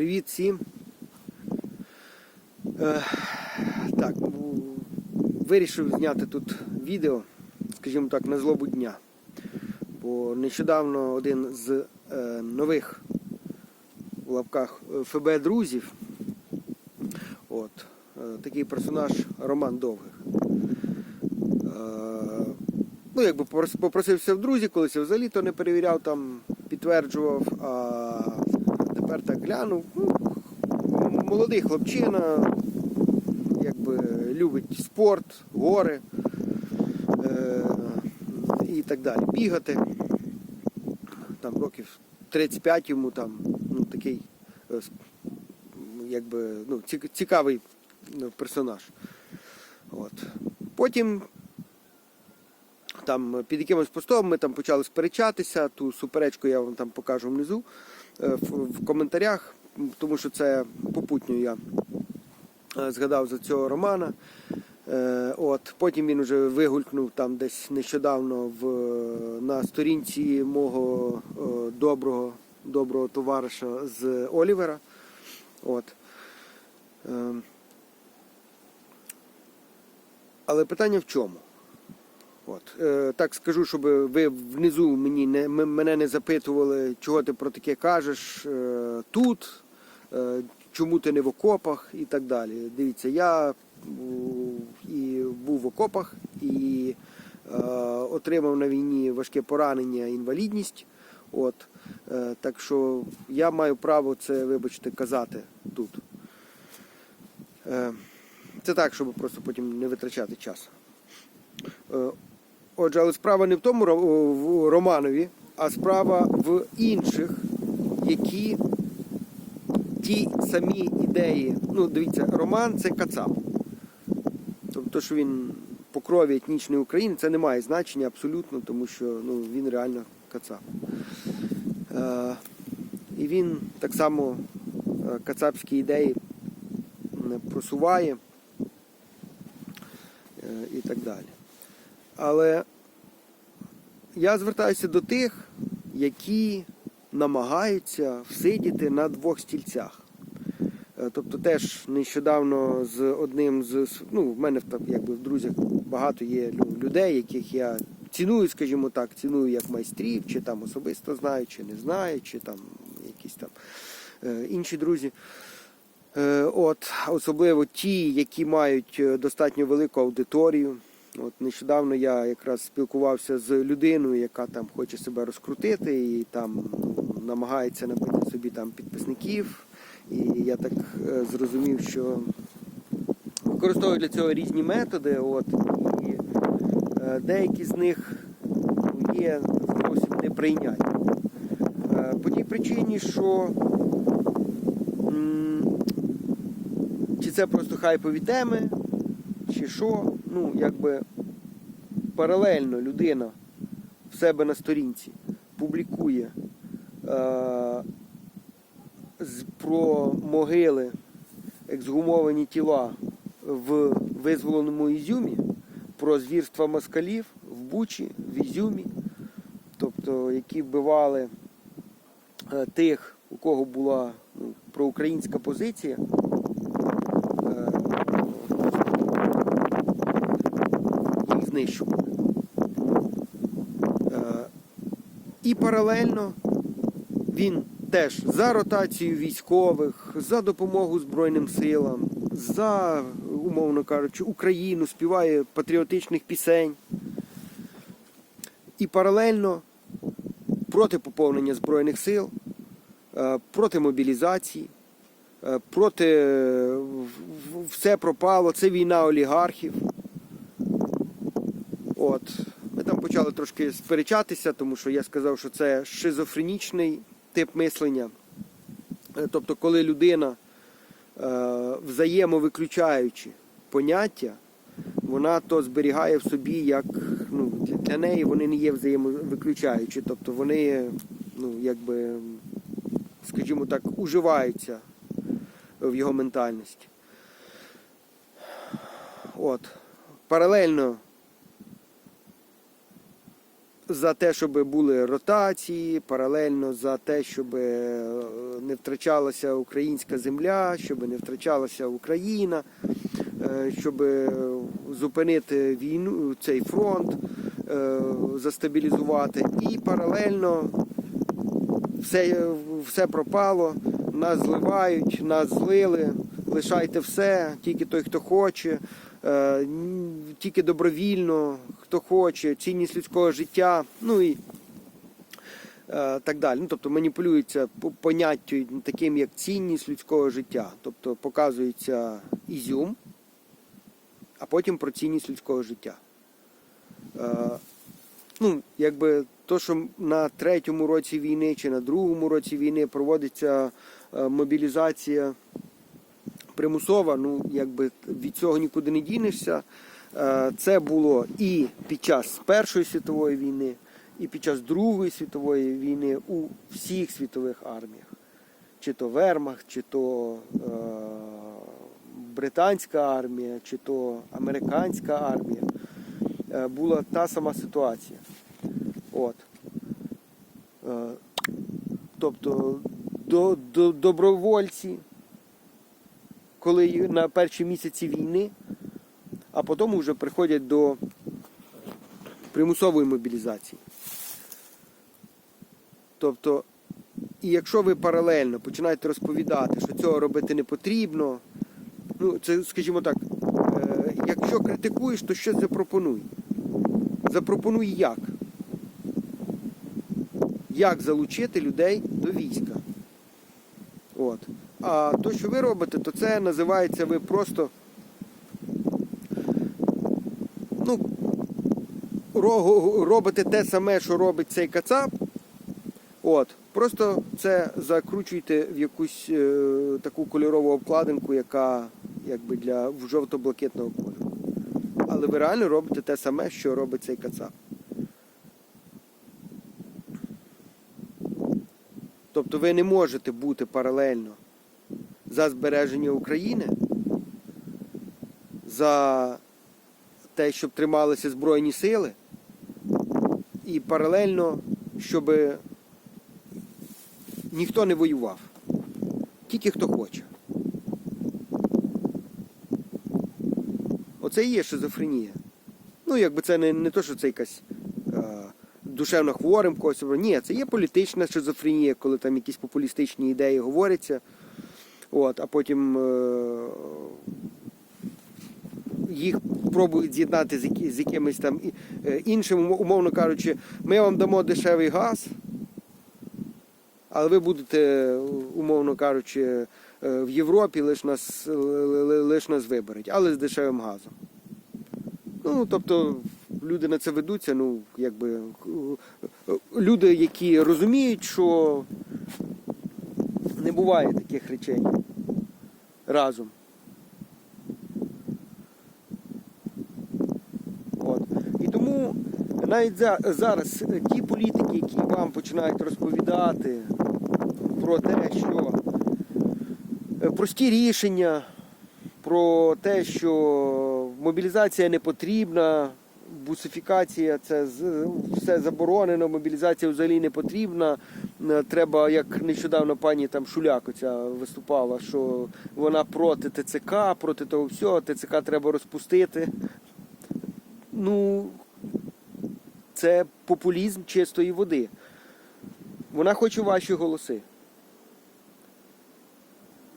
Привіт всім. Е, так, ну, вирішив зняти тут відео, скажімо так, на злобу дня. Бо нещодавно один з е, нових в лапках е, ФБ друзів, от, такий персонаж Роман Довгих. Ну, якби попросився в друзі, колись взагалі то не перевіряв, там підтверджував, а тепер так глянув. Ну, молодий хлопчина, якби любить спорт, гори е, і так далі. Бігати. Там років 35 йому там, ну, такий е, якби, ну, цік- цікавий ну, персонаж. От. Потім там під якимось постом ми там почали сперечатися. Ту суперечку я вам там покажу внизу в, в коментарях, тому що це попутньо я е, згадав за цього романа. Е, От, потім він вже вигулькнув там десь нещодавно в, на сторінці мого е, доброго, доброго товариша з Олівера. От. Е, Але питання в чому? От. Е, так скажу, щоб ви внизу мені не, мене не запитували, чого ти про таке кажеш е, тут, е, чому ти не в окопах і так далі. Дивіться, я і був в окопах і е, отримав на війні важке поранення, інвалідність. От. Е, так що я маю право це, вибачте, казати тут. Е, це так, щоб просто потім не витрачати час. Отже, але справа не в тому Романові, а справа в інших, які ті самі ідеї. Ну, дивіться, Роман це Кацап. Тобто, що він по крові етнічний українець, це не має значення абсолютно, тому що ну, він реально Кацап. Е, і він так само е, кацапські ідеї просуває е, і так далі. Але я звертаюся до тих, які намагаються всидіти на двох стільцях. Е, Тобто теж нещодавно з одним з ну, в мене якби в друзях багато є людей, яких я ціную, скажімо так, ціную як майстрів, чи там особисто знаю, чи не знаю, чи там якісь там е, інші друзі. Е, От, особливо ті, які мають достатньо велику аудиторію. От нещодавно я якраз спілкувався з людиною, яка там хоче себе розкрутити і там намагається набити собі там підписників. І я так е, зрозумів, що використовую для цього різні методи. От, і е, деякі з них є зовсім неприйнятні. Е, По тій причині, що чи це просто хайпові теми, чи що, ну, якби паралельно людина в себе на сторінці публікує е, про могили, ексгумовані тіла в визволеному Ізюмі, про звірства москалів в Бучі, в Ізюмі, тобто які вбивали е, тих, у кого була ну, проукраїнська позиція. Е, їх знищували. Е, І паралельно він теж за ротацію військових, за допомогу Збройним силам, за, умовно кажучи, Україну співає патріотичних пісень. І паралельно проти поповнення Збройних сил, е, проти мобілізації, е, проти все пропало, це війна олігархів. От. Ми там почали трошки сперечатися, тому що я сказав, що це шизофренічний тип мислення. Е, Тобто, коли людина, е, взаємовиключаючи поняття, вона то зберігає в собі як ну, для- неї вони не є взаємовиключаючі, тобто вони, ну, якби, скажімо так, уживаються в його ментальності. От. Паралельно за те, щоб були ротації, паралельно за те, щоб е, не втрачалася українська земля, щоб не втрачалася Україна, е, щоб зупинити війну, цей фронт, е, застабілізувати. І паралельно все, все пропало, нас зливають, нас злили, лишайте все, тільки той, хто хоче, тільки добровільно, хто хоче, цінність людського життя, ну і е, так далі. Ну, тобто маніпулюється по поняттю таким, як цінність людського життя. Тобто показується ізюм, а потім про цінність людського життя. Е, ну, якби то, що на третьому році війни чи на другому році війни проводиться е, мобілізація примусова, ну якби від цього нікуди не дінешся. Е, Це було і під час Першої світової війни, і під час Другої світової війни у всіх світових арміях. Чи то Вермахт, чи то е, британська армія, чи то американська армія. Е, була та сама ситуація. От. Е, Тобто до, до, добровольці, коли на перші місяці війни, а потім вже приходять до примусової мобілізації. Тобто, і якщо ви паралельно починаєте розповідати, що цього робити не потрібно, ну це, скажімо так, е, якщо критикуєш, то щось запропонуй. Запропонуй як. Як залучити людей до війська. От. А то, що ви робите, то це називається ви просто ну, робите те саме, що робить цей кацап. От. Просто це закручуйте в якусь е, таку кольорову обкладинку, яка якби для жовто-блакитного кольору. Але ви реально робите те саме, що робить цей кацап. Тобто ви не можете бути паралельно за збереження України, за те, щоб трималися Збройні сили, і паралельно, щоб ніхто не воював. Тільки хто хоче. Оце і є шизофренія. Ну, якби це не, не то, що це якась е, душевно хворим когось. Ні, це є політична шизофренія, коли там якісь популістичні ідеї говоряться. От, а потім е, їх пробують з'єднати з, з якимись там е, іншим, умовно кажучи, ми вам дамо дешевий газ, але ви будете, умовно кажучи, е, в Європі лиш нас, лиш нас виберуть, але з дешевим газом. Ну, тобто люди на це ведуться, ну, якби е, люди, які розуміють, що не буває таких речей разом. От. І тому навіть за, зараз ті політики, які вам починають розповідати про те, що е, прості рішення, про те, що мобілізація не потрібна, бусифікація це все заборонено, мобілізація взагалі не потрібна. Е, Треба, як нещодавно пані там Шуляк оця виступала, що вона проти ТЦК, проти того всього, ТЦК треба розпустити. Ну, це популізм чистої води. Вона хоче ваші голоси.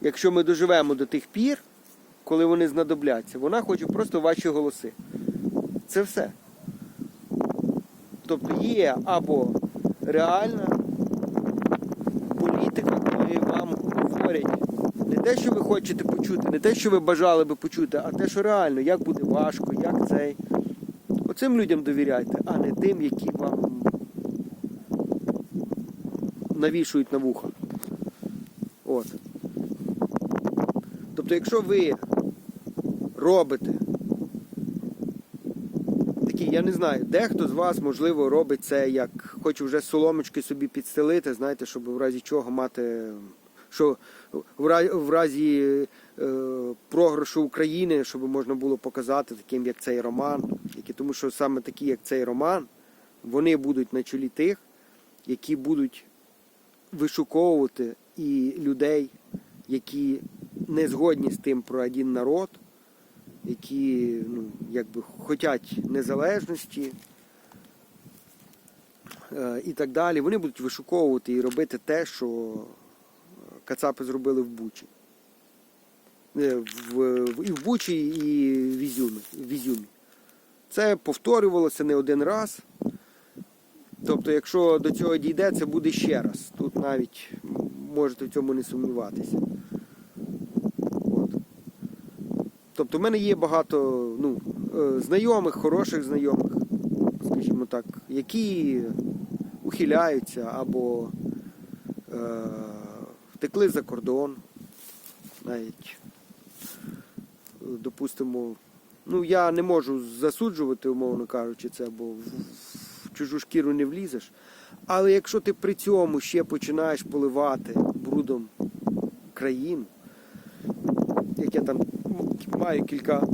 Якщо ми доживемо до тих пір, коли вони знадобляться, вона хоче просто ваші голоси. Це все. Тобто є або реальна політика, коли вам говорять не те, що ви хочете почути, не те, що ви бажали би почути, а те, що реально, як буде важко, як цей. Оцим людям довіряйте, а не тим, які вам навішують на вуха. От. Тобто, якщо ви робите такі, я не знаю, дехто з вас, можливо, робить це, як хоче вже соломочки собі підстелити, знаєте, щоб в разі чого мати, що в разі, програшу України, щоб можна було показати таким, як цей роман, тому що саме такі, як цей роман, вони будуть на чолі тих, які будуть вишуковувати і людей, які не згодні з тим про один народ, які ну, якби хочуть незалежності е, і так далі. Вони будуть вишуковувати і робити те, що Кацапи зробили в Бучі. Е, В, і в Бучі, і в Ізюмі. В Ізюмі. Це повторювалося не один раз. Тобто, якщо до цього дійде, це буде ще раз. Тут навіть можете в цьому не сумніватися. От. Тобто, в мене є багато ну, е, знайомих, хороших знайомих, скажімо так, які ухиляються або е, втекли за кордон. Навіть, допустимо, ну я не можу засуджувати, умовно кажучи, це, бо в, чужу шкіру не влізеш. Але якщо ти при цьому ще починаєш поливати брудом країну, як я там маю кілька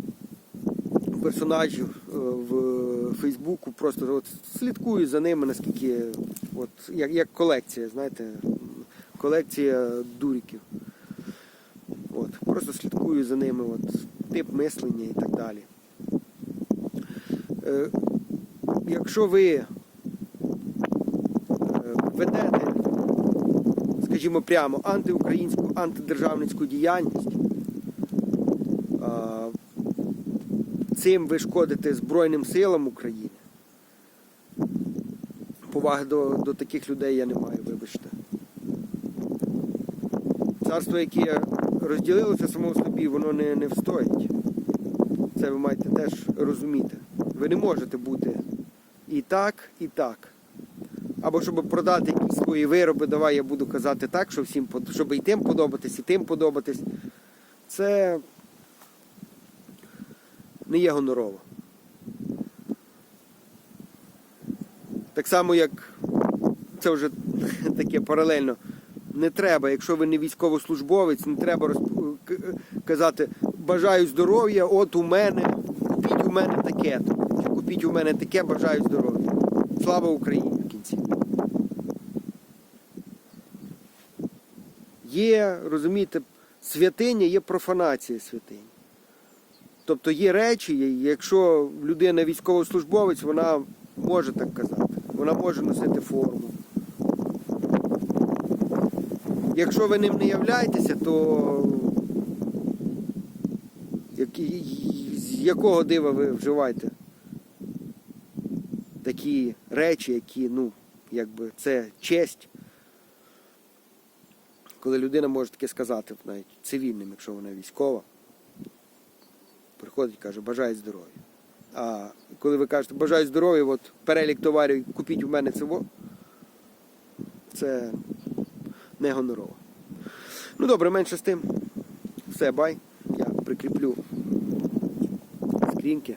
персонажів е, в Фейсбуку, просто от слідкую за ними, наскільки от, як, як колекція, знаєте, колекція дуриків. От, просто слідкую за ними, от, тип мислення і так далі. Е, якщо ви е, ведете, скажімо прямо, антиукраїнську, антидержавницьку діяльність, цим ви шкодите Збройним силам України. Поваги до, до таких людей я не маю, вибачте. Царство, яке розділилося само собі, воно не, не встоїть. Це ви маєте теж розуміти. Ви не можете бути і так, і так. Або щоб продати якісь свої вироби, давай я буду казати так, що всім щоб і тим подобатись, і тим подобатись. Це не є гонорово. Так само, як це вже таке паралельно. Не треба, якщо ви не військовослужбовець, не треба розп- казати бажаю здоров'я, от у мене, купіть у мене таке. Купіть у мене таке, бажаю здоров'я. Слава Україні в кінці. Є, розумієте, святиня, є профанація святині. Тобто є речі, якщо людина військовослужбовець, вона може так казати. Вона може носити форму. Якщо ви ним не являєтеся, то з якого дива ви вживаєте такі речі, які, ну, якби це честь, коли людина може таке сказати, навіть цивільним, якщо вона військова, приходить і каже, бажаю здоров'я. А коли ви кажете, бажаю здоров'я, от перелік товарів, купіть у мене цього, це не гонорово. Ну добре, менше з тим. Все, бай. Я прикріплю скрінки.